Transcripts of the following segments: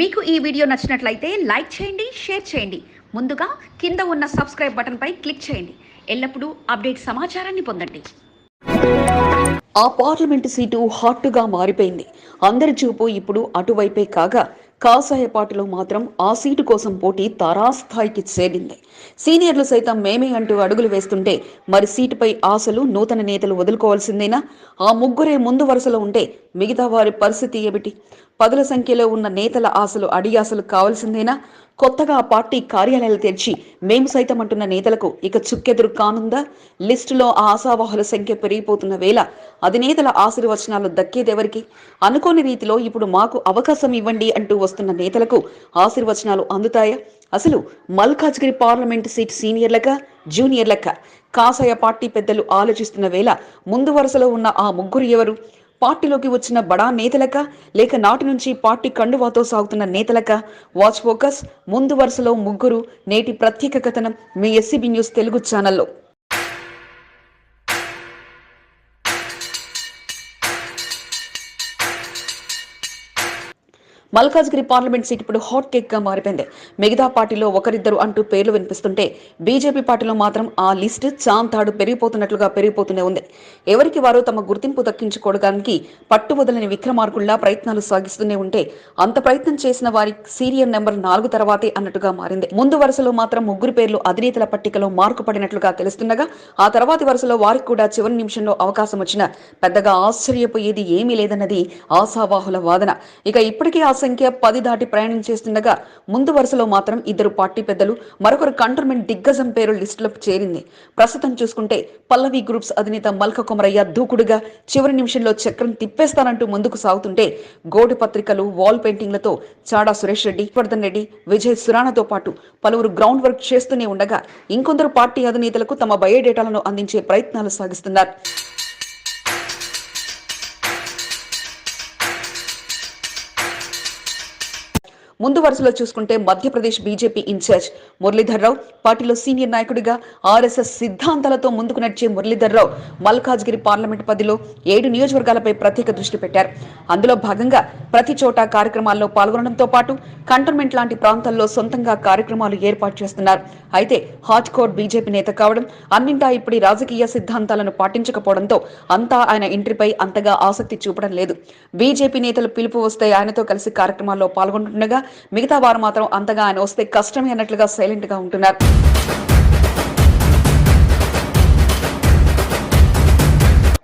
మీకు ఈ వీడియో నచ్చినట్లయితే లైక్ చేయండి షేర్ చేయండి. ముందుగా కింద ఉన్న సబ్స్క్రైబ్ బటన్పై క్లిక్ చేయండి. ఎల్లప్పుడూ అప్డేట్ సమాచారాన్ని పొందండి. ఆ పార్లమెంటు సీటు హాట్గా మారిపోయింది. అందరి చూపు ఇప్పుడు అటువైపే కాగా కాసాయ పార్టీలో మాత్రం ఆ సీటు కోసం పోటీ తారాస్థాయికి చేరింది. సీనియర్లు సైతం మేమే అంటూ అడుగులు వేస్తుంటే మరి సీటుపై ఆశలు నూతన నేతలు వదులుకోవాల్సిందేనా? ఆ ముగ్గురే ముందు వరుసలో ఉంటే మిగతా వారి పరిస్థితి ఏమిటి? పదుల సంఖ్యలో ఉన్న నేతల ఆశలు అడియాసలు కావాల్సిందేనా? కొత్తగా ఆ పార్టీ కార్యాలయాలు తెరిచి మేము సైతం అంటున్న నేతలకు ఇక చుక్కెదురు కానుందా? లిస్టులో ఆ ఆశావాహుల సంఖ్య పెరిగిపోతున్న వేళ అధినేతల ఆశీర్వచనాలు దక్కేదెవరికి? అనుకోని రీతిలో ఇప్పుడు మాకు అవకాశం ఇవ్వండి అంటూ వస్తున్న నేతలకు ఆశీర్వచనాలు అందుతాయా? అసలు మల్కాజ్గిరి పార్లమెంటు సీట్ సీనియర్లక జూనియర్లక? కాసాయ పార్టీ పెద్దలు ఆలోచిస్తున్న వేళ ముందు వరుసలో ఉన్న ఆ ముగ్గురు ఎవరు? పార్టీలోకి వచ్చిన బడా నేతలక లేక నాటి నుంచి పార్టీ కండువాతో సాగుతున్న నేతలక వాచ్ ఫోకస్ ముందు వరుసలో ముగ్గురు నేటి ప్రత్యేక కథనం మీ ఎస్సీబీ న్యూస్ తెలుగు ఛానల్లో. మల్కాజ్గిరి పార్లమెంట్ సీట్ ఇప్పుడు హాట్ కేక్గా మారిపోయింది. మిగతా పార్టీలో ఒకరిద్దరు అంటూ పేర్లు వినిపిస్తుంటే బీజేపీ పార్టీలో మాత్రం ఆ లిస్ట్ చాంతాడు పెరిగిపోతున్నట్లుగా పెరిగిపోతూనే ఉంది. ఎవరికి వారు తమ గుర్తింపు దక్కించుకోవడానికి పట్టు వదలని విక్రమార్కుల్లా ప్రయత్నాలు సాగిస్తూనే ఉంటే అంత ప్రయత్నం చేసిన వారి సీరియల్ నెంబర్ నాలుగు తర్వాతే అన్నట్టుగా మారింది. ముందు వరుసలో మాత్రం ముగ్గురు పేర్లు అధినేతల పట్టికలో మార్కు పడినట్లుగా తెలుస్తుండగా ఆ తర్వాతి వరుసలో వారికి కూడా చివరి నిమిషంలో అవకాశం వచ్చిన పెద్దగా ఆశ్చర్యపోయేది ఏమీ లేదన్నది ఆశావాహుల వాదన. ఇక ఇప్పటికీ ఆ సంఖ్య పది దాటి ప్రయాణం చేస్తుండగా ముందు వరుసలో మాత్రం ఇద్దరు పార్టీ పెద్దలు మరొకరు కంటోన్మెంట్ దిగ్గజం పేరు లిస్టులకు చేరింది. ప్రస్తుతం చూసుకుంటే పల్లవి గ్రూప్స్ అధినేత మల్క కొమరయ్య దూకుడుగా చివరి నిమిషంలో చక్రం తిప్పేస్తానంటూ ముందుకు సాగుతుంటే గోడు పత్రికలు వాల్ పెయింటింగ్లతో చాడా సురేష్ రెడ్డి వర్ధన్ రెడ్డి విజయ్ సురాణతో పాటు పలువురు గ్రౌండ్ వర్క్ చేస్తూనే ఉండగా ఇంకొందరు పార్టీ అధినేతలకు తమ బయోడేటాలను అందించే ప్రయత్నాలు సాగిస్తున్నారు. ముందు వరుసలో చూసుకుంటే మధ్యప్రదేశ్ బీజేపీ ఇన్ఛార్జ్ మురళీధర్ రావు పార్టీలో సీనియర్ నాయకుడిగా ఆర్ఎస్ఎస్ సిద్ధాంతాలతో ముందుకు నడిచే మురళీధర్ రావు మల్కాజ్గిరి పార్లమెంట్ పదిలో ఏడు నియోజకవర్గాలపై ప్రత్యేక దృష్టి పెట్టారు. అందులో భాగంగా ప్రతి చోట కార్యక్రమాల్లో పాల్గొనడంతో పాటు కంటోన్మెంట్ లాంటి ప్రాంతాల్లో సొంతంగా కార్యక్రమాలు ఏర్పాటు చేస్తున్నారు. అయితే హాట్ కోర్ బీజేపీ నేత కావడం అన్నింటా ఇప్పుడు రాజకీయ సిద్ధాంతాలను పాటించకపోవడంతో అంతా ఆయన ఎంట్రీపై అంతగా ఆసక్తి చూపడం లేదు. బీజేపీ నేతలు పిలుపు వస్తే ఆయనతో కలిసి కార్యక్రమాల్లో పాల్గొంటుండగా మిగతా వారు మాత్రం అంతగా ఆయన వస్తే కష్టమే అన్నట్లుగా సైలెంట్గా ఉంటున్నారు.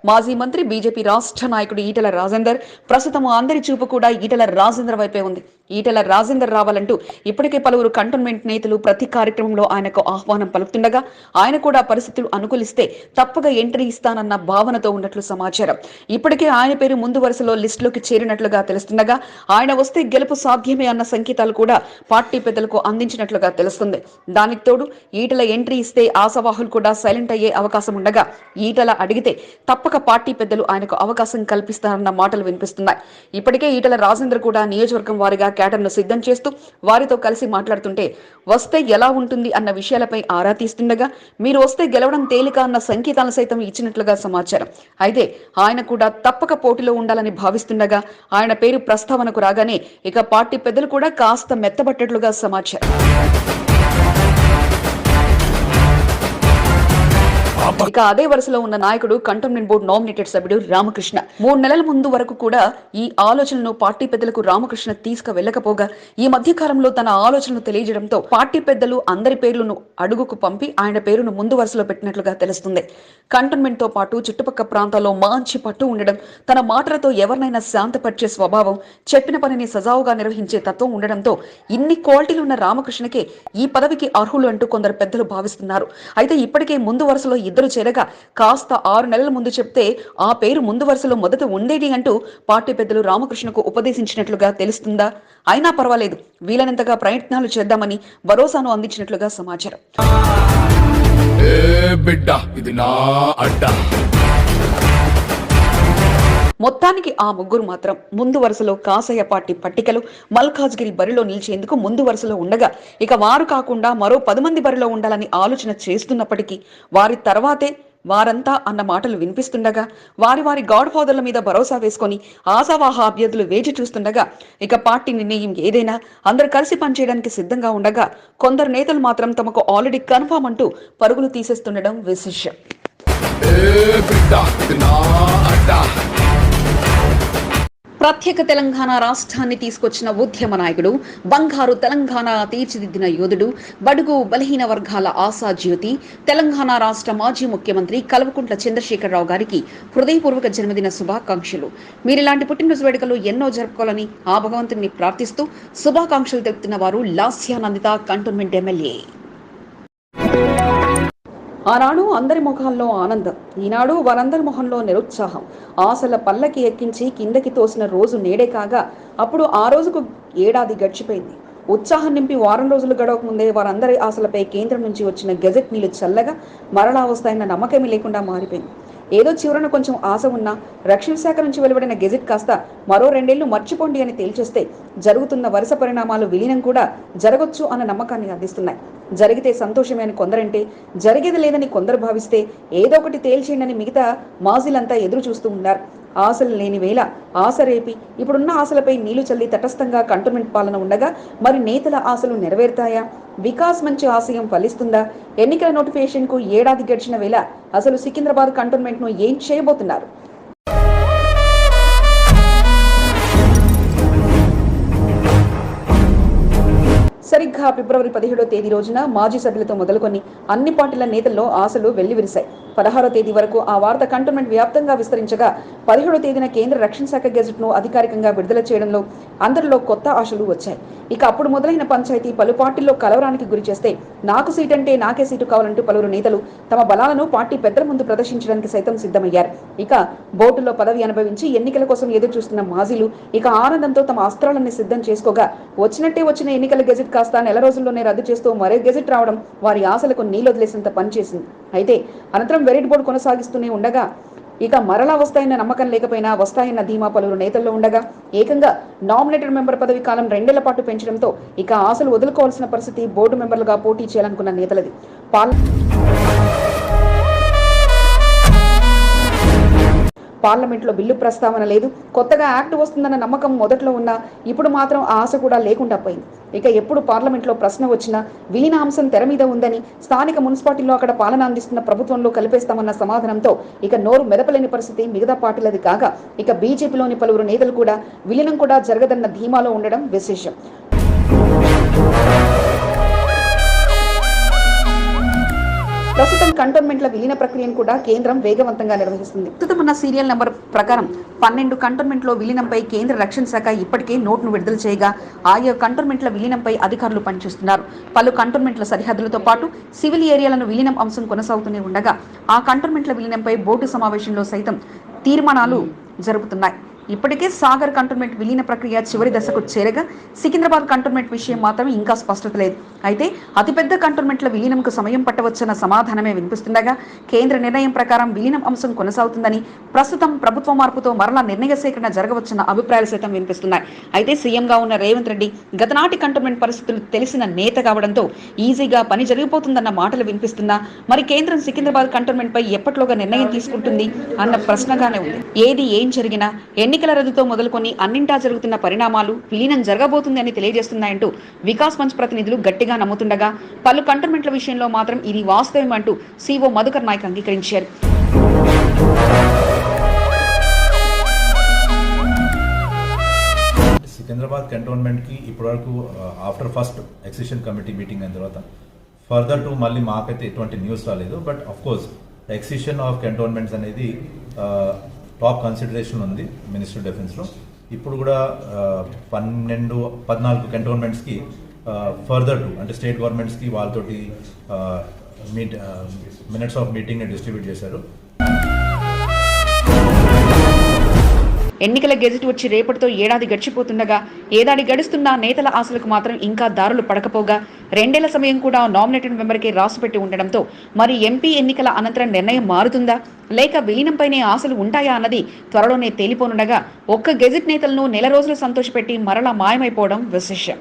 మాజీ మంత్రి బీజేపీ రాష్ట్ర నాయకుడు ఈటల రాజేందర్ ప్రస్తుతం అందరి చూపు కూడా ఈటల రాజేందర్ వైపే ఉంది. ఈటల రాజేందర్ రావాలంటూ ఇప్పటికే పలువురు కంటోన్మెంట్ నేతలు ప్రతి కార్యక్రమంలో ఆయనకు ఆహ్వానం పలుకుతుండగా ఆయన కూడా పరిస్థితులు అనుకూలిస్తే తప్పగా ఎంట్రీ ఇస్తానన్న భావనతో ఉన్నట్లు సమాచారం. ఇప్పటికే ఆయన పేరు ముందు వరుసలో లిస్టులోకి చేరినట్లుగా తెలుస్తుండగా ఆయన వస్తే గెలుపు సాధ్యమే అన్న సంకేతాలు కూడా పార్టీ పెద్దలకు అందించినట్లుగా తెలుస్తుంది. దానికి తోడు ఈటల ఎంట్రీ ఇస్తే ఆశావాహులు కూడా సైలెంట్ అయ్యే అవకాశం ఉండగా ఈటల అడిగితే తప్పక పార్టీ పెద్దలు ఆయనకు అవకాశం కల్పిస్తారన్న మాటలు వినిపిస్తున్నాయి. ఇప్పటికే ఈటల రాజేందర్ కూడా నియోజకవర్గం వారిగా క్యాటర్ను సిద్ధం చేస్తూ వారితో కలిసి మాట్లాడుతుంటే వస్తే ఎలా ఉంటుంది? అన్న విషయాలపై ఆరా తీస్తుండగా మీరు వస్తే గెలవడం తేలిక అన్న సంకేతాలను సైతం ఇచ్చినట్లుగా సమాచారం. అయితే ఆయన కూడా తప్పక పోటీలో ఉండాలని భావిస్తుండగా ఆయన పేరు ప్రస్తావనకు రాగానే ఇక పార్టీ పెద్దలు కూడా కాస్త మెత్తబట్టేట్లుగా సమాచారం. ఇక అదే వరుసలో ఉన్న నాయకుడు కంటోన్మెంట్ బోర్డు నామినేటెడ్ సభ్యుడు రామకృష్ణ. మూడు నెలల ముందు వరకు కూడా ఈ ఆలోచనను పార్టీ పెద్దలకు రామకృష్ణ తీసుకు వెళ్ళకపోగా ఈ మధ్య కాలంలో తన ఆలోచనలు తెలియజేయడంతో పార్టీ పెద్దలు అందరి పేర్లను అడుగుకు పంపి ఆయన పేరును ముందు వరుసలో పెట్టినట్లుగా తెలుస్తుంది. కంటోన్మెంట్తో పాటు చుట్టుపక్క ప్రాంతాల్లో మంచి పట్టు ఉండడం తన మాటలతో ఎవరినైనా శాంతపరిచే స్వభావం చెప్పిన పనిని సజావుగా నిర్వహించే తత్వం ఉండడంతో ఇన్ని క్వాలిటీలు ఉన్న రామకృష్ణకే ఈ పదవికి అర్హులు అంటూ కొందరు పెద్దలు భావిస్తున్నారు. అయితే ఇప్పటికే ముందు వరుసలో ఇద్దరు చేరగా కాస్త ఆరు నెలల ముందు చెప్తే ఆ పేరు ముందు వరుసలో మొదట ఉండేది అంటూ పార్టీ పెద్దలు రామకృష్ణకు ఉపదేశించినట్లుగా తెలుస్తుందా? అయినా పర్వాలేదు. వీలైనంతగా ప్రయత్నాలు చేద్దామని భరోసాను అందించినట్లుగా సమాచారం. ఏ బిడ్డ ఇది నా అడ్డ. మొత్తానికి ఆ ముగ్గురు మాత్రం ముందు వరుసలో కాసయ్య పార్టీ పట్టికలు మల్కాజ్గిరి బరిలో నిలిచేందుకు ముందు వరుసలో ఉండగా ఇక వారు కాకుండా మరో పది మంది బరిలో ఉండాలని ఆలోచన చేస్తున్నప్పటికీ వారి తర్వాతే వారంతా అన్న మాటలు వినిపిస్తుండగా వారి వారి గాడ్ ఫాదర్ల మీద భరోసా వేసుకొని ఆశావాహ అభ్యర్థులు వేచి చూస్తుండగా ఇక పార్టీ నిర్ణయం ఏదైనా అందరు కలిసి పనిచేయడానికి సిద్ధంగా ఉండగా కొందరు నేతలు మాత్రం తమకు ఆల్రెడీ కన్ఫామ్ అంటూ పరుగులు తీసేస్తుండడం విశేషం. ప్రత్యేక తెలంగాణ రాష్ట్రాన్ని తీసుకొచ్చిన ఉద్యమ నాయకుడు బంగారు తెలంగాణ తీర్చిదిద్దిన యోధుడు బడుగు బలహీన వర్గాల ఆశా జ్యోతి తెలంగాణ రాష్ట్ర మాజీ ముఖ్యమంత్రి కల్వకుంట్ల చంద్రశేఖరరావు గారికి హృదయపూర్వక జన్మదిన శుభాకాంక్షలు. మీరు ఇలాంటి పుట్టినరోజు వేడుకలు ఎన్నో జరుపుకోవాలని ఆ భగవంతుని ప్రార్థిస్తూ శుభాకాంక్షలు తెలుపుతున్న వారు లాస్యానందిత కంటోన్మెంట్ ఎమ్మెల్యే. ఆనాడు అందరి ముఖాల్లో ఆనందం. ఈనాడు వారందరి మొహంలో నిరుత్సాహం. ఆశల పల్లకి ఎక్కించి కిందకి తోసిన రోజు నేడే కాగా అప్పుడు ఆ రోజుకు ఏడాది గడిచిపోయింది. ఉత్సాహం నింపి వారం రోజులు గడవక ముందే వారందరి ఆశలపై కేంద్రం నుంచి వచ్చిన గెజెట్ నీళ్ళు చల్లగా మరలా వస్తాయన్న నమ్మకమే లేకుండా మారిపోయింది. ఏదో చివరన కొంచెం ఆశ ఉన్నా రక్షణ శాఖ నుంచి వెలువడిన గెజిట్ కాస్త మరో రెండేళ్ళు మర్చిపోండి అని తేల్చేస్తే జరుగుతున్న వరుస పరిణామాలు విలీనం కూడా జరగొచ్చు అన్న నమ్మకాన్ని అందిస్తున్నాయి. జరిగితే సంతోషమే అని కొందరంటే జరిగేది లేదని కొందరు భావిస్తే ఏదో ఒకటి తేల్చేయండి అని మిగతా మాజీలంతా ఎదురు చూస్తూ ఉన్నారు. ఆశలు లేని వేళ ఆశ రేపి ఇప్పుడున్న ఆశలపై నీళ్ళు చల్లి తటస్థంగా కంటోన్మెంట్ పాలన ఉండగా మరి నేతల ఆశలు నెరవేరుతాయా? వికాస్ మంచి ఆశయం ఫలిస్తుందా? ఎన్నికల నోటిఫికేషన్కు ఏడాది గడిచిన వేళ అసలు సికింద్రాబాద్ కంటోన్మెంట్ను ఏం చేయబోతున్నారు? సరిగ్గా ఫిబ్రవరి పదిహేడో తేదీ రోజున మాజీ సభ్యులతో మొదలుకొని అన్ని పార్టీల నేతల్లో ఆశలు వెల్లివిరిశాయి. పదహారో తేదీ వరకు ఆ వార్త కంటోన్మెంట్ వ్యాప్తంగా విస్తరించగా పదిహేడో తేదీన కేంద్ర రక్షణ శాఖ గెజెట్ను అధికారికంగా విడుదల చేయడంలో అందరిలో కొత్త ఆశలు వచ్చాయి. ఇక అప్పుడు మొదలైన పంచాయతీ పలు పార్టీల్లో కలవరానికి గురి చేస్తే నాకు సీట్ అంటే నాకే సీటు కావాలంటూ పలువురు నేతలు తమ బలాలను పార్టీ పెద్దల ముందు ప్రదర్శించడానికి సైతం సిద్ధమయ్యారు. ఇక బోర్డులో పదవి అనుభవించి ఎన్నికల కోసం ఎదురు చూస్తున్న మాజీలు ఇక ఆనందంతో తమ అస్త్రాలన్నీ సిద్ధం చేసుకోగా వచ్చినట్టే వచ్చిన ఎన్నికల గెజెట్ కాస్త నెల రోజుల్లోనే రద్దు చేస్తూ మరో గెజెట్ రావడం వారి ఆశలకు నీళ్ళొదిలేసినంత పనిచేసింది. అయితే అనంతరం వెరైట్ బోర్డు కొనసాగిస్తూనే ఉండగా ఇక మరలా వస్తాయన్న నమ్మకం లేకపోయినా వస్తాయన్న ధీమా పలువురు నేతల్లో ఉండగా ఏకంగా నామినేటెడ్ మెంబర్ పదవి కాలం రెండేళ్ళ పాటు పెంచడంతో ఇక ఆశలు వదులుకోవాల్సిన పరిస్థితి బోర్డు మెంబర్లుగా పోటీ చేయాలనుకున్న నేతలది. పాల్ పార్లమెంట్లో బిల్లు ప్రస్తావన లేదు. కొత్తగా యాక్ట్ వస్తుందన్న నమ్మకం మొదట్లో ఉన్నా ఇప్పుడు మాత్రం ఆ ఆశ కూడా లేకుండా పోయింది. ఇక ఎప్పుడు పార్లమెంట్లో ప్రశ్న వచ్చినా విలీన అంశం తెర మీద ఉందని స్థానిక మున్సిపాలిటీలో అక్కడ పాలన అందిస్తున్న ప్రభుత్వంలో కలిపేస్తామన్న సమాధానంతో ఇక నోరు మెదపలేని పరిస్థితి మిగతా పార్టీలది కాగా ఇక బీజేపీలోని పలువురు నేతలు కూడా విలీనం కూడా జరగదన్న ధీమాలో ఉండడం విశేషం. ప్రస్తుతం కంటోన్మెంట్ల విలీన ప్రక్రియను కూడా కేంద్రం వేగవంతంగా నిర్వహిస్తుంది. ప్రస్తుతం ఉన్న సీరియల్ నెంబర్ ప్రకారం పన్నెండు కంటోన్మెంట్లో విలీనంపై కేంద్ర రక్షణ శాఖ ఇప్పటికే నోట్ను విడుదల చేయగా ఆయా కంటోన్మెంట్ల విలీనంపై అధికారులు పనిచేస్తున్నారు. పలు కంటోన్మెంట్ల సరిహద్దులతో పాటు సివిల్ ఏరియాలను విలీనం అంశం కొనసాగుతూనే ఉండగా ఆ కంటోన్మెంట్ల విలీనంపై బోర్డు సమావేశంలో సైతం తీర్మానాలు జరుపుతున్నాయి. ఇప్పటికే సాగర్ కంటోన్మెంట్ విలీన ప్రక్రియ చివరి దశకు చేరగా సికింద్రాబాద్ కంటోన్మెంట్ విషయం మాత్రం ఇంకా స్పష్టత లేదు. అయితే అతిపెద్ద కంటోన్మెంట్ల విలీనంకు సమయం పట్టవచ్చన్న సమాధానమే వినిపిస్తుండగా కేంద్ర నిర్ణయం ప్రకారం విలీనం అంశం కొనసాగుతుందని ప్రస్తుతం ప్రభుత్వ మార్పుతో మరలా నిర్ణయ సేకరణ జరగవచ్చన్న అభిప్రాయాలు సైతం వినిపిస్తున్నాయి. అయితే సీఎంగా ఉన్న రేవంత్ రెడ్డి గతనాటి కంటోన్మెంట్ పరిస్థితులు తెలిసిన నేత కావడంతో ఈజీగా పని జరిగిపోతుందన్న మాటలు వినిపిస్తున్నా మరి కేంద్రం సికింద్రాబాద్ కంటోన్మెంట్ పై ఎప్పట్లోగా నిర్ణయం తీసుకుంటుంది అన్న ప్రశ్నగానే ఉంది. ఏది ఏం జరిగినా ఎన్ని ఎన్నికల రద్దుతో మొదలుకొని అన్నింటా జరుగుతున్న పరిణామాలు విలీనం జరగబోతుంది అని తెలియజేస్తున్నాయంటూ వికాస్ మంచ్ ప్రతినిధులు గట్టిగా నమ్ముతుండగా పలు కంటోన్మెంట్ల విషయంలో మాత్రం ఇది వాస్తవం అంటూ సీఓ మధుకర్ నాయక్ అంగీకరించారు. సికింద్రాబాద్ కంటోన్మెంట్కి ఇప్పటివరకు after first excision committee meeting అయిన తర్వాత ఫర్దర్ టు మళ్ళీ మాకైతే ఎటువంటి న్యూస్ రాలేదు. But of course excision of cantonments అనేది టాప్ కన్సిడరేషన్ ఉంది మినిస్టర్ డిఫెన్స్లో ఇప్పుడు కూడా పన్నెండు పద్నాలుగు కంటోన్మెంట్స్కి ఫర్దర్ టు అంటే స్టేట్ గవర్నమెంట్స్కి వాళ్ళతోటి మీట్ మినిట్స్ ఆఫ్ మీటింగ్ని డిస్ట్రిబ్యూట్ చేశారు. ఎన్నికల గెజెట్ వచ్చి రేపటితో ఏడాది గడిచిపోతుండగా ఏడాది గడుస్తున్న నేతల ఆశలకు మాత్రం ఇంకా దారులు పడకపోగా రెండేళ్ళ సమయం కూడా నామినేటెడ్ మెంబర్కే రాసిపెట్టి ఉండడంతో మరి ఎంపీ ఎన్నికల అనంతరం నిర్ణయం మారుతుందా? లేక విలీనంపైనే ఆశలు ఉంటాయా అన్నది త్వరలోనే తేలిపోనుండగా ఒక్క గెజెట్ నేతలను నెల రోజులు సంతోషపెట్టి మరలా మాయమైపోవడం విశేషం.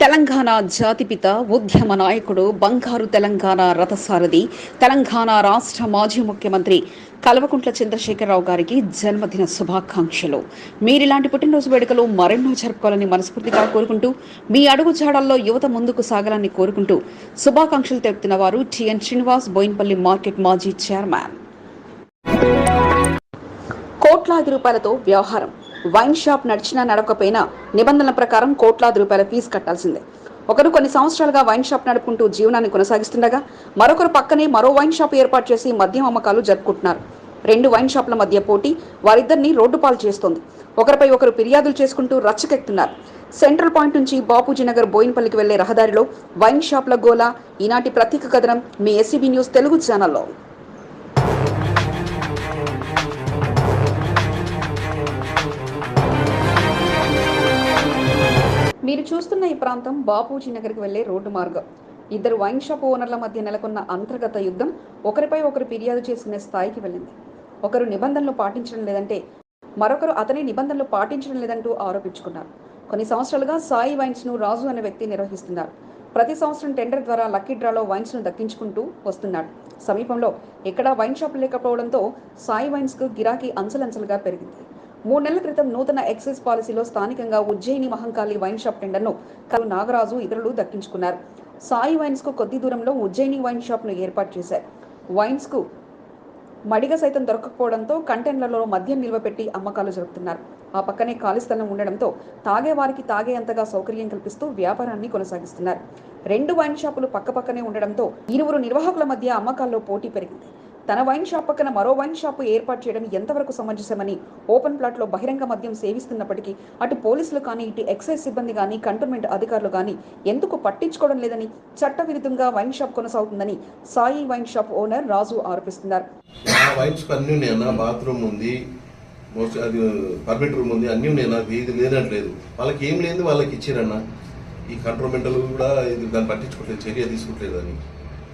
తెలంగాణ జాతిపిత ఉద్యమ నాయకుడు బంగారు తెలంగాణ రథసారథి తెలంగాణ రాష్ట్ర మాజీ ముఖ్యమంత్రి కల్వకుంట్ల చంద్రశేఖరరావు గారికి జన్మదిన శుభాకాంక్షలు. మీరిలాంటి పుట్టినరోజు వేడుకలు మరెన్నో జరుపుకోవాలని మనస్ఫూర్తిగా కోరుకుంటూ మీ అడుగు జాడల్లో యువత ముందుకు సాగాలని కోరుకుంటూ శుభాకాంక్షలు తెలుపుతున్న వారు టిఎన్ శ్రీనివాస్ బోయిన్పల్లి మార్కెట్ మాజీ చైర్మన్. కోట్లాది రూపాయలతో వ్యవహారం. వైన్ షాప్ నడిచినా నడవకపోయినా నిబంధనల ప్రకారం కోట్లాది రూపాయల ఫీజు కట్టాల్సిందే. ఒకరు కొన్ని సంవత్సరాలుగా వైన్ షాప్ నడుపుకుంటూ జీవనాన్ని కొనసాగిస్తుండగా మరొకరు పక్కనే మరో వైన్ షాప్ ఏర్పాటు చేసి మద్యం అమ్మకాలు జరుపుకుంటున్నారు. రెండు వైన్ షాప్ల మధ్య పోటీ వారిద్దరిని రోడ్డు పాలు చేస్తోంది. ఒకరిపై ఒకరు ఫిర్యాదులు చేసుకుంటూ రచ్చకెక్కుతున్నారు. సెంట్రల్ పాయింట్ నుంచి బాపూజీ నగర్ బోయినపల్లికి వెళ్ళే రహదారిలో వైన్ షాప్ల గోలా ఈనాటి ప్రత్యేక కథనం మీ ఎస్సీబీ న్యూస్ తెలుగు ఛానల్లో. మీరు చూస్తున్న ఈ ప్రాంతం బాపూజీ నగర్కి వెళ్ళే రోడ్డు మార్గం. ఇద్దరు వైన్ షాప్ ఓనర్ల మధ్య నెలకొన్న అంతర్గత యుద్ధం ఒకరిపై ఒకరు ఫిర్యాదు చేసుకునే స్థాయికి వెళ్ళింది. ఒకరు నిబంధనలు పాటించడం లేదంటే మరొకరు అతని నిబంధనలు పాటించడం లేదంటూ ఆరోపించుకున్నారు. కొన్ని సంవత్సరాలుగా సాయి వైన్స్ను రాజు అనే వ్యక్తి నిర్వహిస్తున్నారు. ప్రతి సంవత్సరం టెండర్ ద్వారా లక్కీ డ్రాలో వైన్స్ను దక్కించుకుంటూ వస్తున్నాడు. సమీపంలో ఎక్కడా వైన్ షాప్ లేకపోవడంతో సాయి వైన్స్కు గిరాకీ అంచలంచలుగా పెరిగింది. మూడు నెలల క్రితం నూతన ఎక్సైజ్ పాలసీలో స్థానికంగా ఉజ్జయిని మహంకాళి వైన్ షాప్ టెండర్ను కలు నాగరాజు ఇతరులు దక్కించుకున్నారు. సాయి వైన్స్కు కొద్ది దూరంలో ఉజ్జయిని వైన్ షాప్ను ఏర్పాటు చేశారు. వైన్స్కు మడిగ సైతం దొరకకపోవడంతో కంటైనర్లలో మద్యం నిల్వ పెట్టి అమ్మకాలు జరుపుతున్నారు. ఆ పక్కనే ఖాళీ స్థలం ఉండడంతో తాగేవారికి తాగేంతగా సౌకర్యం కల్పిస్తూ వ్యాపారాన్ని కొనసాగిస్తున్నారు. రెండు వైన్ షాపులు పక్కపక్కనే ఉండడంతో ఇరువురు నిర్వాహకుల మధ్య అమ్మకాల్లో పోటీ పెరిగింది. తన వైన్ షాప్ పక్కన మరో వైన్ షాప్ ఏర్పాటు చేయడం ఎంతవరకు సమంజసమని ఓపెన్ ప్లాట్లో బహిరంగ మద్యం సేవిస్తున్నప్పటికీ అటు పోలీసులు కానీ ఇటు ఎక్సైజ్ సిబ్బంది కానీ కంటోన్మెంట్ అధికారులు కానీ ఎందుకు పట్టించుకోవడం లేదని చట్టవిరుద్ధంగా వైన్ షాప్ కొనసాగుతుందని Sai wine shop owner Raju ఆరోపిస్తున్నారు. బాత్రూమ్ ఉంది మోస్ట్ అది పర్మిట్ రూమ్ ఉంది అన్నీ ఉన్నాయన్న ఇది లేనట్లేదు. వాళ్ళకి ఏం లేదు వాళ్ళకి ఇచ్చారన్న? ఈ కంట్రోల్మెంటల్ కూడా ఇది దాన్ని పట్టించుకోవట్లేదు చర్య తీసుకోవట్లేదు అని.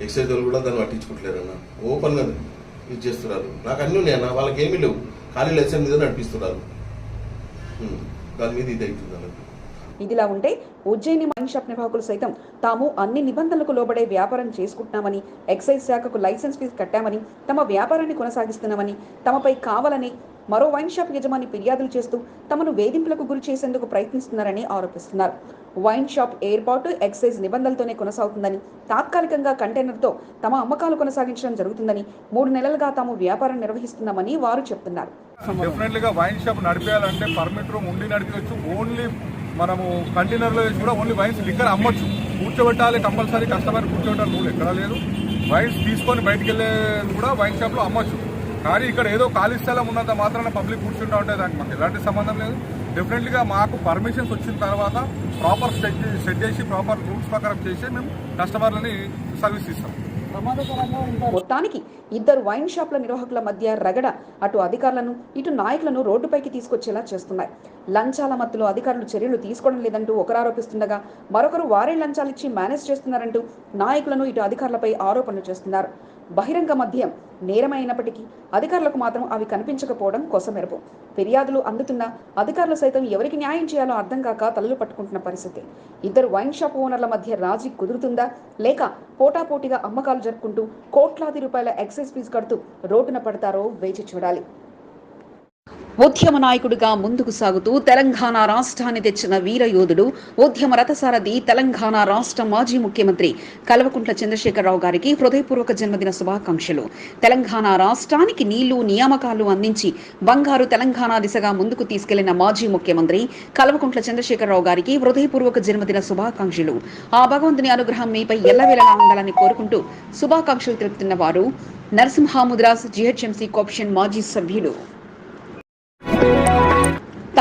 ఎక్సైజ్ వాళ్ళు కూడా దాన్ని పట్టించుకోవట్లేదన్న ఓపెన్గా యూజ్ చేస్తున్నారు. నాకు అన్నీ ఉన్నాయన్న వాళ్ళకి ఏమీ లేవు. ఖాళీ లైసెన్స్ మీద నడిపిస్తున్నారు. దాని మీద ఇది అవుతుంది అన్నట్టు. ఇదిలా ఉంటే ఉజ్జయిని మైన్ షాప్ నిర్వాహకులు సైతం తాము అన్ని నిబంధనలకు లోబడే వ్యాపారం చేసుకుంటున్నామని ఎక్సైజ్ శాఖకు లైసెన్స్ ఫీజు కట్టామని తమ వ్యాపారాన్ని కొనసాగిస్తున్నామని తమపై కావాలని మరో వైన్ షాప్ యజమాని ఫిర్యాదులు చేస్తూ తమను వేధింపులకు గురి చేసేందుకు ప్రయత్నిస్తున్నారని ఆరోపిస్తున్నారు. వైన్ షాప్ ఏర్పాటు ఎక్సైజ్ నిబంధనలతోనే కొనసాగుతుందని తాత్కాలికంగా కంటైనర్తో తమ అమ్మకాలు కొనసాగించడం జరుగుతుందని మూడు నెలలుగా తాము వ్యాపారం నిర్వహిస్తున్నామని వారు చెప్తున్నారు. డెఫినెట్లీగా వైన్ షాప్ నడిపేయాలంటే పర్మిట్ రూమ్ ఉండి నడిపించవచ్చు ఓన్లీ మనము కంటైనర్లో వేసి కూడా ఓన్లీ వైన్స్ లిక్కర్ అమ్మొచ్చు. కూర్చోబెట్టాలి కంపల్సరీ కస్టమర్ కూర్చోబెట్టాలి రూల్ ఎక్కడా లేదు. వైన్స్ తీసుకొని బయటికి వెళ్ళే కూడా వైన్ షాప్లో అమ్మొచ్చు. కానీ ఇక్కడ ఏదో ఖాళీ స్థలం ఉన్నంత మాత్రాన పబ్లిక్ కూర్చుంటా ఉంటే దానికి మాకు ఎలాంటి సంబంధం లేదు. డెఫినెట్లీగా మాకు పర్మిషన్స్ వచ్చిన తర్వాత ప్రాపర్ సెట్ సెట్ చేసి ప్రాపర్ రూల్స్ ప్రకారం చేసి మేము కస్టమర్లని సర్వీస్ ఇస్తాం. మొత్తానికి ఇద్దరు వైన్ షాప్ల నిర్వాహకుల మధ్య రగడ అటు అధికారులను ఇటు నాయకులను రోడ్డుపైకి తీసుకొచ్చేలా చేస్తున్నాయి. లంచాల మత్తులో అధికారులు చర్యలు తీసుకోవడం లేదంటూ ఒకరు ఆరోపిస్తుండగా మరొకరు వారే లంచాలిచ్చి మేనేజ్ చేస్తున్నారంటూ నాయకులను ఇటు అధికారులపై ఆరోపణలు చేస్తున్నారు. బహిరంగ మద్యం నేరమైనప్పటికీ అధికారులకు మాత్రం అవి కనిపించకపోవడం కొసమెరుపు. ఫిర్యాదులు అందుతున్నా అధికారులు సైతం ఎవరికి న్యాయం చేయాలో అర్థం కాక తలలు పట్టుకుంటున్న పరిస్థితి. ఇద్దరు వైన్ షాప్ ఓనర్ల మధ్య రాజీ కుదురుతుందా? లేక పోటాపోటీగా అమ్మకాలు జరుపుకుంటూ కోట్లాది రూపాయల ఎక్సైజ్ ఫీజు కడుతూ రోడ్డున పడతారో వేచి చూడాలి. ఉద్యమ నాయకుడిగా ముందుకు సాగుతూ తెలంగాణ రాష్ట్రాన్ని తెచ్చిన వీర యోధుడు ఉద్యమ రథసారథి తెలంగాణ రాష్ట్ర మాజీ ముఖ్యమంత్రి కల్వకుంట్ల చంద్రశేఖరరావు గారికి హృదయపూర్వక జన్మదిన శుభాకాంక్షలు. తెలంగాణ రాష్ట్రానికి నీళ్ళు నియామకాలు అందించి బంగారు తెలంగాణ దిశగా ముందుకు తీసుకెళ్ళిన మాజీ ముఖ్యమంత్రి కల్వకుంట్ల చంద్రశేఖరరావు గారికి హృదయపూర్వక జన్మదిన శుభాకాంక్షలు. ఆ భగవంతుని అనుగ్రహం మీపై ఎల్లవేళలా ఉండాలని కోరుకుంటూ శుభాకాంక్షలు తెలుపుతున్న వారు నరసింహాముద్రాస్ జిహెచ్ఎంసీ కోప్షన్ మాజీ సభ్యులు.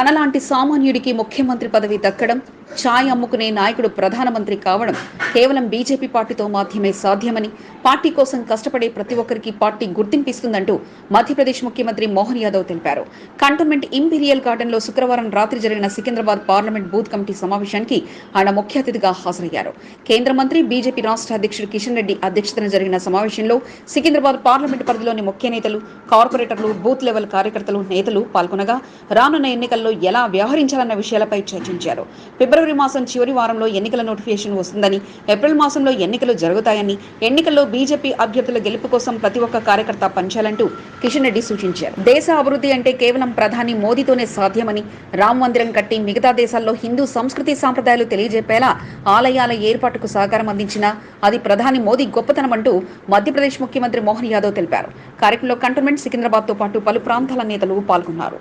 తనలాంటి సామాన్యుడికి ముఖ్యమంత్రి పదవి దక్కడం ఛాయ్ అమ్ముకునే నాయకుడు ప్రధానమంత్రి కావడం కేవలం బీజేపీ పార్టీతో మాత్రమే సాధ్యమని పార్టీ కోసం కష్టపడే ప్రతి ఒక్కరికి పార్టీ గుర్తింపిస్తుందంటూ మధ్యప్రదేశ్ ముఖ్యమంత్రి మోహన్ యాదవ్ తెలిపారు. కంటోన్మెంట్ ఇంపీరియల్ గార్డెన్లో శుక్రవారం రాత్రి జరిగిన సికింద్రాబాద్ పార్లమెంట్ బూత్ కమిటీ సమావేశానికి ఆయన ముఖ్య అతిథిగా హాజరయ్యారు. కేంద్ర మంత్రి బీజేపీ రాష్ట్ర అధ్యక్షుడు కిషన్ రెడ్డి అధ్యక్షతన జరిగిన సమావేశంలో సికింద్రాబాద్ పార్లమెంట్ పరిధిలోని ముఖ్య నేతలు కార్పొరేటర్లు బూత్ లెవెల్ కార్యకర్తలు నేతలు పాల్గొనగా రానున్న ఎన్నికల్లో ఎలా వ్యవహరించాలన్న విషయాలపై చర్చించారు. ఫిబ్రవరి ఫిబ్రవరి మాసం చివరి వారంలో ఎన్నికల నోటిఫికేషన్ వస్తుందని ఏప్రిల్ మాసంలో ఎన్నికలు జరుగుతాయని ఎన్నికల్లో బీజేపీ అభ్యర్థుల గెలుపు కోసం ప్రతి ఒక్క కార్యకర్త పంచాలంటూ కిషన్ రెడ్డి సూచించారు. దేశ అభివృద్ధి అంటే కేవలం ప్రధాని మోదీతోనే సాధ్యమని రామ మందిరం కట్టి మిగతా దేశాల్లో హిందూ సంస్కృతి సాంప్రదాయాలు తెలియజెప్పేలా ఆలయాల ఏర్పాటుకు సహకారం అందించిన అది ప్రధాని మోదీ గొప్పతనం అంటూ మధ్యప్రదేశ్ ముఖ్యమంత్రి మోహన్ యాదవ్ తెలిపారు. కార్యక్రమంలో కంటోన్మెంట్ సికింద్రాబాద్తో పాటు పలు ప్రాంతాల నేతలు పాల్గొన్నారు.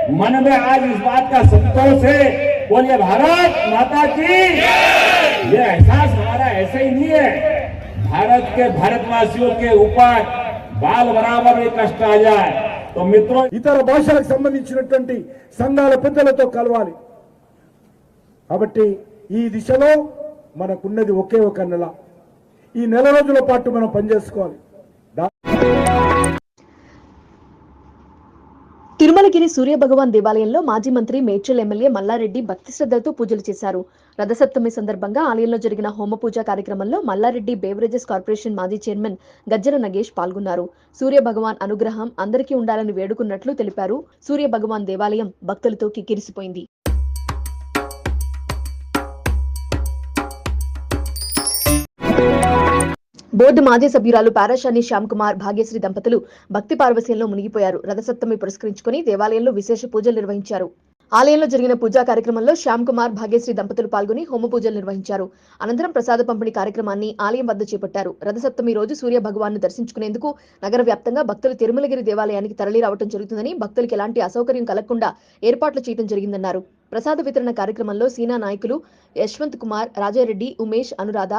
से 142 करोड़ देशवासियों के मन में आज इस बात का संतोष है बोलिए भारत माता की ये एहसास हमारा ऐसे ही नहीं है भारत के भारतवासियों के ऊपर बाल बराबर भी कष्ट आ जाए तो मित्रों ఇతర భాషలకు సంబంధించినటువంటి సంఘాల పెద్దలతో కలవాలి కాబట్టి ఈ దిశలో మనకున్నది ఒకే ఒక నెల ఈ నెల రోజుల పాటు మనం పనిచేసుకోవాలి దా- సూర్యభగవాన్ దేవాలయంలో మాజీ మంత్రి మేడ్చల్ ఎమ్మెల్యే మల్లారెడ్డి భక్తి శ్రద్ధలతో పూజలు చేశారు. రథసప్తమి సందర్భంగా ఆలయంలో జరిగిన హోమ పూజ కార్యక్రమంలో మల్లారెడ్డి బేవరేజెస్ కార్పొరేషన్ మాజీ చైర్మన్ గజ్జల నగేష్ పాల్గొన్నారు. సూర్య భగవాన్ అనుగ్రహం అందరికీ ఉండాలని వేడుకున్నట్లు తెలిపారు. సూర్య భగవాన్ దేవాలయం భక్తులతో కిక్కిరిసిపోయింది. బోర్డు మాజీ సభ్యురాలు పారాశాని శ్యామ్ కుమార్ భాగ్యశ్రీ దంపతులు భక్తి పార్వశ్యంలో మునిగిపోయారు. రథసప్తమి పురస్కరించుకుని దేవాలయంలో విశేష పూజలు నిర్వహించారు. ఆలయంలో జరిగిన పూజా కార్యక్రమంలో శ్యామ్ కుమార్ భాగ్యశ్రీ దంపతులు పాల్గొని హోమ పూజలు నిర్వహించారు. అనంతరం ప్రసాద పంపిణీ కార్యక్రమాన్ని ఆలయం వద్ద చేపట్టారు. రథసప్తమి రోజు సూర్య భగవాన్ను దర్శించుకునేందుకు నగర వ్యాప్తంగా భక్తులు తిరుమలగిరి దేవాలయానికి తరలి రావడం జరుగుతుందని భక్తులకు ఎలాంటి అసౌకర్యం కలగకుండా ఏర్పాట్లు చేయడం జరిగిందన్నారు. ప్రసాద వితరణ కార్యక్రమంలో సీనా నాయకులు యశ్వంత్ కుమార్ రాజారెడ్డి ఉమేష్ అనురాధ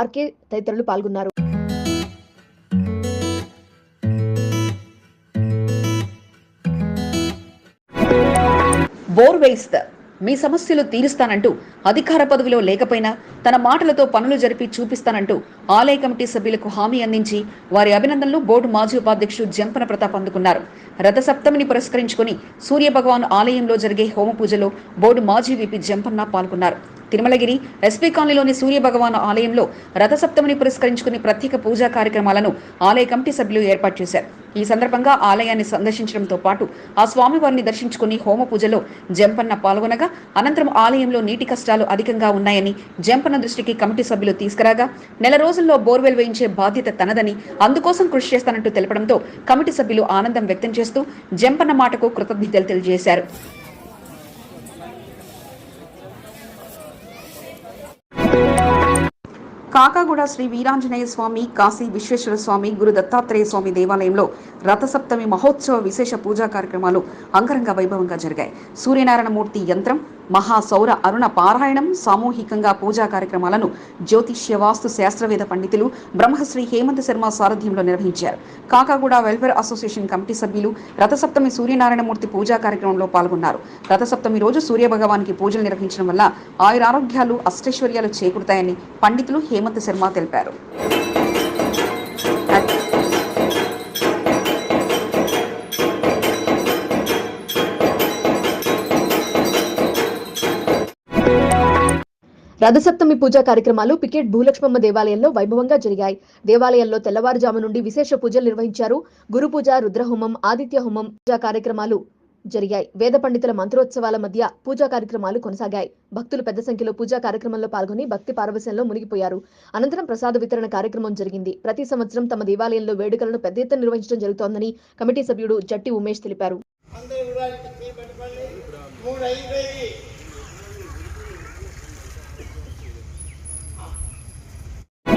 ఆర్కే తదితరులు పాల్గొన్నారు. బోర్ వేయిస్తా. మీ సమస్యలు తీరుస్తానంటూ అధికార పదవిలో లేకపోయినా తన మాటలతో పనులు జరిపి చూపిస్తానంటూ ఆలయ కమిటీ సభ్యులకు హామీ అందించి వారి అభినందనలు బోర్డు మాజీ ఉపాధ్యక్షుడు జంపన ప్రతాప్ అందుకున్నారు. రథసప్తమిని పురస్కరించుకుని సూర్య భగవాన్ ఆలయంలో జరిగే హోమ పూజలో బోర్డు మాజీ విపి జంపన్న పాల్గొన్నారు. తిరుమలగిరి ఎస్పీ కాలనీలోని సూర్య భగవాన్ ఆలయంలో రథసప్తమిని పురస్కరించుకుని ప్రత్యేక పూజా కార్యక్రమాలను ఆలయ కమిటీ సభ్యులు ఏర్పాటు చేశారు. ఈ సందర్భంగా ఆలయాన్ని సందర్శించడంతో పాటు ఆ స్వామివారిని దర్శించుకుని హోమ పూజలో జంపన్న పాల్గొనగా అనంతరం ఆలయంలో నీటి కష్టాలు అధికంగా ఉన్నాయని జంపన్న దృష్టికి కమిటీ సభ్యులు తీసుకురాగా నెల రోజుల్లో బోర్వెల్ వేయించే బాధ్యత తనదని అందుకోసం కృషి చేస్తానంటూ తెలపడంతో కమిటీ సభ్యులు ఆనందం వ్యక్తం చేస్తూ జంపన్న మాటకు కృతజ్ఞతలు తెలియజేశారు. కాకాగూడ శ్రీ వీరాంజనేయ స్వామి కాశీ విశ్వేశ్వర స్వామి గురు దత్తాత్రేయ స్వామి దేవాలయంలో రథసప్తమి మహోత్సవ విశేష పూజా కార్యక్రమాలు అంగరంగ వైభవంగా జరిగాయి. సూర్యనారాయణ మూర్తి యంత్రం మహాసౌర అరుణ పారాయణం సామూహికంగా పూజా కార్యక్రమాలను జ్యోతిష్య వాస్తు శాస్త్రవేద పండితులు బ్రహ్మశ్రీ హేమంత్ శర్మ సారథ్యంలో నిర్వహించారు. కాకాగూడ వెల్ఫేర్ అసోసియేషన్ కమిటీ సభ్యులు రథసప్తమి సూర్యనారాయణమూర్తి పూజా కార్యక్రమంలో పాల్గొన్నారు. రథసప్తమి రోజు సూర్య భగవానికి పూజలు నిర్వహించడం వల్ల ఆయురారోగ్యాలు అష్టైశ్వర్యాలు చేకూరుతాయని పండితులు హేమంత్ శర్మ తెలిపారు. రథసప్తమి పూజా కార్యక్రమాలు పికెట్ భూలక్ష్మమ్మ దేవాలయంలో వైభవంగా జరిగాయి. దేవాలయంలో తెల్లవారుజాము నుండి విశేష పూజలు నిర్వహించారు. గురు పూజ రుద్రహోమం ఆదిత్య హోమం పూజా కార్యక్రమాలు జరిగాయి. వేద పండితుల మంత్రోత్సవాల మధ్య పూజా కార్యక్రమాలు కొనసాగాయి. భక్తులు పెద్ద సంఖ్యలో పూజా కార్యక్రమంలో పాల్గొని భక్తి పారవశ్యంలో మునిగిపోయారు. అనంతరం ప్రసాద వితరణ కార్యక్రమం జరిగింది. ప్రతి సంవత్సరం తమ దేవాలయంలో వేడుకలను పెద్ద ఎత్తున నిర్వహించడం జరుగుతోందని కమిటీ సభ్యుడు జట్టి ఉమేష్ తెలిపారు.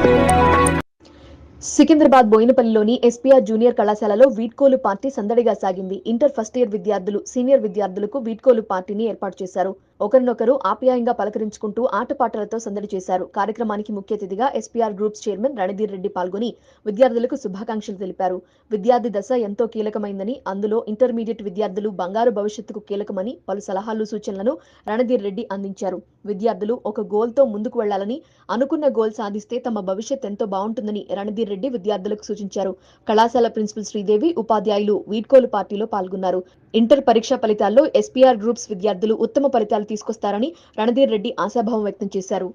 Thank you. సికింద్రాబాద్ బోయినపల్లిలోని ఎస్పీఆర్ జూనియర్ కళాశాలలో వీడ్కోలు పార్టీ సందడిగా సాగింది. ఇంటర్ ఫస్ట్ ఇయర్ విద్యార్థులు సీనియర్ విద్యార్థులకు వీడ్కోలు పార్టీని ఏర్పాటు చేశారు. ఒకరినొకరు ఆప్యాయంగా పలకరించుకుంటూ ఆటపాటలతో సందడి చేశారు. కార్యక్రమానికి ముఖ్య అతిథిగా SPR groups chairman Randhir Reddy పాల్గొని విద్యార్థులకు శుభాకాంక్షలు తెలిపారు. విద్యార్థి దశ ఎంతో కీలకమైందని అందులో ఇంటర్మీడియట్ విద్యార్థులు బంగారు భవిష్యత్తుకు కీలకమని పలు సలహాలు సూచనలను రణధీర్ రెడ్డి అందించారు. విద్యార్థులు ఒక గోల్తో ముందుకు వెళ్ళాలని అనుకున్న గోల్ సాధిస్తే తమ భవిష్యత్ ఎంతో బాగుంటుందని రణధీర్ రెడ్డి విద్యార్థులకు సూచించారు. కళాశాల ప్రిన్సిపల్ శ్రీదేవి ఉపాధ్యాయులు వీడ్కోలు పార్టీలో పాల్గొన్నారు. ఇంటర్ పరీక్షా ఫలితాల్లో ఎస్పీఆర్ గ్రూప్స్ విద్యార్థులు ఉత్తమ ఫలితాలు తీసుకొస్తారని రణధీర్ రెడ్డి ఆశాభావం వ్యక్తం చేశారు.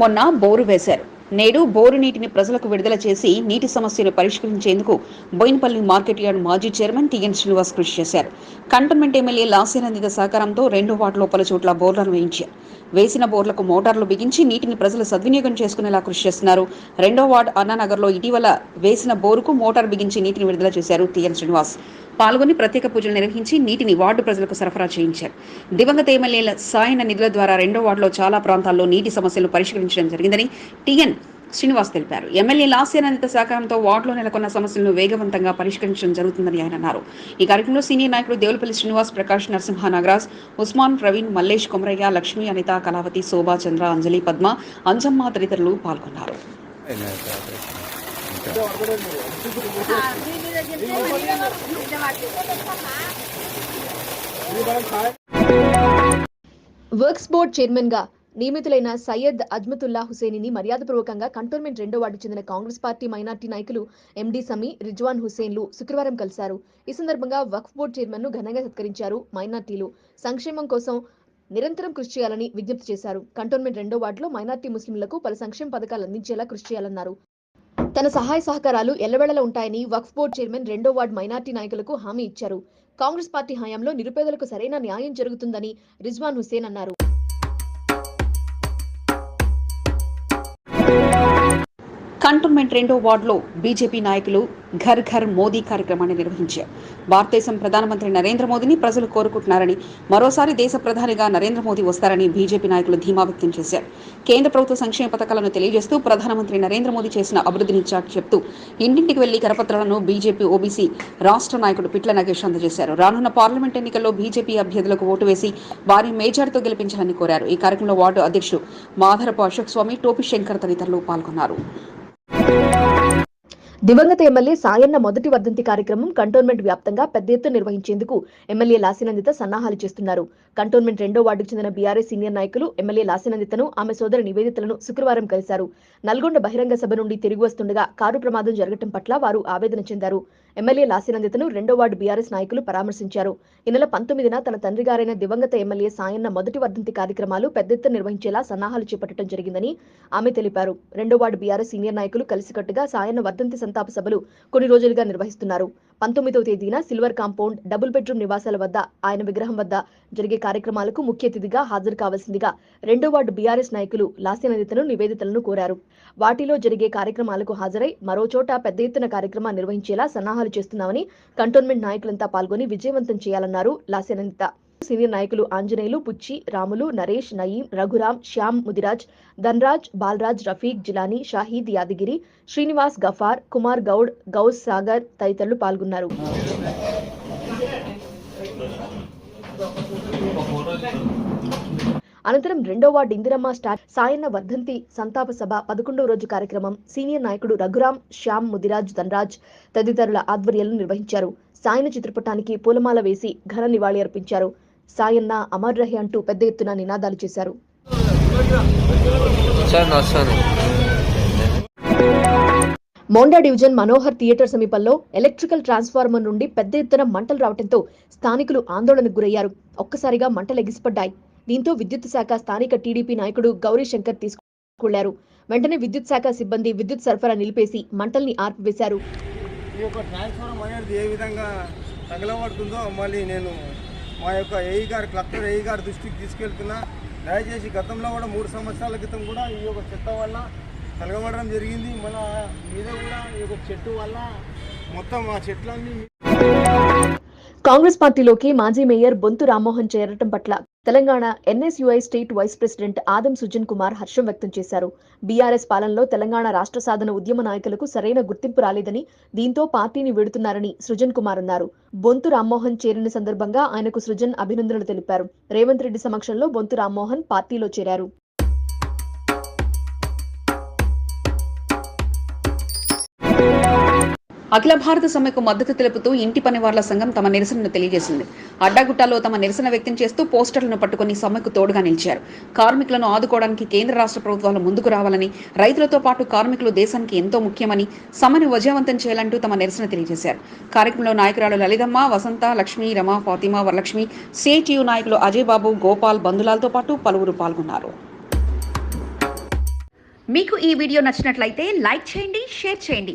మొన్న బోరు వేశారు. నేడు బోరు నీటిని ప్రజలకు విడుదల చేసి నీటి సమస్యను పరిష్కరించేందుకు బోయినపల్లి మార్కెట్ యార్డ్ మాజీ చైర్మన్ టిఎన్ శ్రీనివాస్ కృషి చేశారు. కంటోన్మెంట్ ఎమ్మెల్యే లాస్యానందిత సహకారంతో రెండో వార్డులో పలు చోట్ల బోర్లను వేయించారు. వేసిన బోర్లకు మోటార్లు బిగించి నీటిని ప్రజలు సద్వినియోగం చేసుకునేలా కృషి చేస్తున్నారు. రెండో వార్డు అన్నానగర్లో ఇటీవల వేసిన బోరుకు మోటార్ బిగించి నీటిని విడుదల చేశారు టిఎన్ శ్రీనివాస్. పాల్గొని ప్రత్యేక పూజలు నిర్వహించి నీటిని వార్డు ప్రజలకు సరఫరా చేయించారు. దివంగత ఎమ్మెల్యేల సాయన నిధుల ద్వారా రెండో వార్డులో చాలా ప్రాంతాల్లో నీటి సమస్యలు పరిష్కరించడం జరిగిందని టిఎన్ శ్రీనివాస్ తెలిపారు. ఎమ్మెల్యే లాస్యానందిత సహకారంతో వార్డులో నెలకొన్న సమస్యలను వేగవంతంగా పరిష్కరించడం జరుగుతుందని ఆయన అన్నారు. ఈ కార్యక్రమంలో సీనియర్ నాయకులు దేవులపల్లి శ్రీనివాస్ ప్రకాష్ నరసింహ నాగరాజ్ ఉస్మాన్ ప్రవీణ్ మల్లేష్ కుమరయ్య లక్ష్మి అనిత కళావతి శోభా చంద్ర అంజలి పద్మ అంజమ్మ తదితరులు పాల్గొన్నారు. వర్క్స్ బోర్డ్ చైర్మన్గా నియమితులైన సయ్యద్ అజ్మతుల్లా హుసేనిని మర్యాదపూర్వకంగా కంటోన్మెంట్ రెండో వార్డు చెందిన కాంగ్రెస్ పార్టీ మైనార్టీ నాయకులు ఎండీ సమీ రిజ్వాన్ హుసేన్లు శుక్రవారం కలిశారు. ఈ సందర్భంగా వక్ఫ్ బోర్డు చైర్మన్ను ఘనంగా సత్కరించారు మైనార్టీలు. సంక్షేమం కోసం నిరంతరం కృషి చేయాలని విజ్ఞప్తి చేశారు. కంటోన్మెంట్ రెండో వార్డులో మైనార్టీ ముస్లింలకు పలు సంక్షేమ పథకాలు అందించేలా కృషి చేయాలన్నారు. తన సహాయ సహకారాలు ఎల్లవేళలా ఉంటాయని వక్ఫ్ బోర్డు చైర్మన్ రెండో వార్డు మైనార్టీ నాయకులకు హామీ ఇచ్చారు. కాంగ్రెస్ పార్టీ హయాంలో నిరుపేదలకు సరైన న్యాయం జరుగుతుందని రిజ్వాన్ హుసేన్ అన్నారు. కంటోన్మెంట్ రెండో వార్డులో బీజేపీ నాయకులు ఘర్ ఘర్ మోదీ కార్యక్రమాన్ని నిర్వహించారు. భారతదేశం ప్రధానమంత్రి నరేంద్ర మోదీని ప్రజలు కోరుకుంటున్నారని మరోసారి దేశ ప్రధానిగా నరేంద్ర మోదీ వస్తారని బీజేపీ నాయకులు ధీమా వ్యక్తం చేశారు. కేంద్ర ప్రభుత్వ సంక్షేమ పథకాలను తెలియజేస్తూ ప్రధానమంత్రి నరేంద్ర మోదీ చేసిన అభివృద్ధిని చాటి చెప్తూ ఇంటింటికి వెళ్ళి కరపత్రాలను బీజేపీ ఓబీసీ రాష్ట్ర నాయకుడు పిట్ల నగేష్ అందజేశారు. రానున్న పార్లమెంట్ ఎన్నికల్లో బీజేపీ అభ్యర్థులకు ఓటు వేసి భారీ మేజార్తో గెలిపించాలని కోరారు. ఈ కార్యక్రమంలో వార్డు అధ్యక్షుడు మాధరపు అశోక్ స్వామి టోపి శంకర్ తదితరులు పాల్గొన్నారు. దివంగత ఎమ్మెల్యే సాయన్న మొదటి వర్ధంతి కార్యక్రమం కంటోన్మెంట్ వ్యాప్తంగా పెద్ద ఎత్తున నిర్వహించేందుకు ఎమ్మెల్యే లాసినందిత సన్నాహాలు చేస్తున్నారు. కంటోన్మెంట్ రెండో వార్డుకు చెందిన బీఆర్ఎస్ సీనియర్ నాయకులు ఎమ్మెల్యే లాసినందితను ఆమె సోదరి నివేదితలను శుక్రవారం కలిశారు. నల్గొండ బహిరంగ సభ నుండి తిరిగి వస్తుండగా కారు ప్రమాదం జరగటం పట్ల వారు ఆవేదన చెందారు. ఎమ్మెల్యే లాసినందితను రెండో వార్డు బీఆర్ఎస్ నాయకులు పరామర్శించారు. ఈ నెల పంతొమ్మిదిన తన తండ్రి గారైన దివంగత ఎమ్మెల్యే సాయన్న మొదటి వర్ధంతి కార్యక్రమాలు పెద్ద ఎత్తున నిర్వహించేలా సన్నాహాలు చేపట్టడం జరిగిందని ఆమె తెలిపారు. రెండో వార్డు బీఆర్ఎస్ సీనియర్ నాయకులు కలిసికట్టుగా సాయన్న వర్ధంతి సంతాప సభలు కొన్ని రోజులుగా నిర్వహిస్తున్నారు. పంతొమ్మిదవ తేదీన సిల్వర్ కాంపౌండ్ డబుల్ బెడ్రూమ్ నివాసాల వద్ద ఆయన విగ్రహం వద్ద జరిగే కార్యక్రమాలకు ముఖ్య అతిథిగా హాజరు కావాల్సిందిగా రెండో వార్డు బీఆర్ఎస్ నాయకులు లాస్యనదితను నివేదితలను కోరారు. వాటిలో జరిగే కార్యక్రమాలకు హాజరై మరో చోట పెద్ద ఎత్తున కార్యక్రమాన్ని నిర్వహించేలా సన్నాహాలు చేస్తున్నామని కంటోన్మెంట్ నాయకులంతా పాల్గొని విజయవంతం చేయాలన్నారు లాస్యనందిత సీనియర్ నాయకులు ఆంజనేయులు పుచ్చి రాములు నరేష్ నయీం రఘురాం శ్యామ్ ముదిరాజ్ ధన్రాజ్ బాలరాజ్ రఫీక్ జిలానీ షాహీద్ యాదగిరి శ్రీనివాస్ గఫార్ కుమార్ గౌడ్ గౌస్ సాగర్ తదితరులు పాల్గొన్నారు. అనంతరం రెండో వార్డు ఇందిరమ్మ స్టార్ సాయన్న వర్ధంతి సంతాప సభ పదకొండవ రోజు కార్యక్రమం. సీనియర్ నాయకుడు రఘురాం శ్యామ్ ముదిరాజ్ ధనరాజ్ తదితరుల ఆధ్వర్యంలో నిర్వహించారు. సాయన చిత్రపటానికి పూలమాల వేసి ఘన నివాళి అర్పించారు సాయన్న అమర్ రహే అంటూ పెద్ద ఎత్తున నినాదాలు చేశారు. మోండా డివిజన్ మనోహర్ థియేటర్ సమీపంలో ఎలక్ట్రికల్ ట్రాన్స్ఫార్మర్ నుండి పెద్ద ఎత్తున మంటలు రావడంతో స్థానికులు ఆందోళనకు గురయ్యారు. ఒక్కసారిగా మంటలు ఎగిసిపడ్డాయి. దీంతో విద్యుత్ శాఖ స్థానిక టీడీపీ నాయకుడు గౌరీ శంకర్ తీసుకెళ్ళారు వెంటనే విద్యుత్ శాఖ సిబ్బంది విద్యుత్ సరఫరా నిలిపేసి మంటల్ని ఆర్పివేశారు. ఈ యొక్క ట్రాన్స్ఫార్మర్ అనేది ఏ విధంగా తగలబడుతుందో మళ్ళీ నేను మా యొక్క ఏఈ గారు కలెక్టర్ ఏఈ గారి దృష్టికి తీసుకెళ్తున్నా. దయచేసి గతంలో కూడా మూడు సంవత్సరాల క్రితం కూడా ఈ యొక్క చెత్త వల్ల కలగబడడం జరిగింది. మన మీద కూడా ఈ యొక్క చెట్టు వల్ల మొత్తం ఆ చెట్లన్నీ కాంగ్రెస్ పార్టీలోకి మాజీ మేయర్ బొంతు రామ్మోహన్ చేరటం పట్ల Telangana NSUI state vice president Adam Sujan Kumar హర్షం వ్యక్తం చేశారు. బీఆర్ఎస్ పాలనలో తెలంగాణ రాష్ట్ర సాధన ఉద్యమ నాయకులకు సరైన గుర్తింపు రాలేదని దీంతో పార్టీని విడుతున్నారని సృజన్ కుమార్ అన్నారు. బొంతు రామ్మోహన్ చేరిన సందర్భంగా ఆయనకు సృజన్ అభినందనలు తెలిపారు. రేవంత్ రెడ్డి సమక్షంలో బొంతు రామ్మోహన్ పార్టీలో చేరారు. అఖిల భారత సమ్మెకు మద్దతు తెలుపుతూ ఇంటి పనివార్ల సంఘం తమ నిరసనను తెలియజేసింది. అడ్డాగుట్టాలో తమ నిరసన వ్యక్తం చేస్తూ పోస్టర్లను పట్టుకుని సమ్మెకు తోడుగా నిలిచారు. కార్మికులను ఆదుకోవడానికి కేంద్ర రాష్ట్ర ప్రభుత్వాలు ముందుకు రావాలని రైతులతో పాటు కార్మికులు దేశానికి ఎంతో ముఖ్యమని సమ్మెను విజయవంతం చేయాలంటూ తమ నిరసన తెలియజేశారు. కార్యక్రమంలో నాయకురాలు లలితమ్మ వసంత లక్ష్మి రమ ఫాతిమా వరలక్ష్మి సిఐటియు నాయకులు అజయ్ బాబు గోపాల్ బంధులాలతో పాటు పలువురు పాల్గొన్నారు. మీకు ఈ వీడియో నచ్చినట్లయితే లైక్ చేయండి షేర్ చేయండి.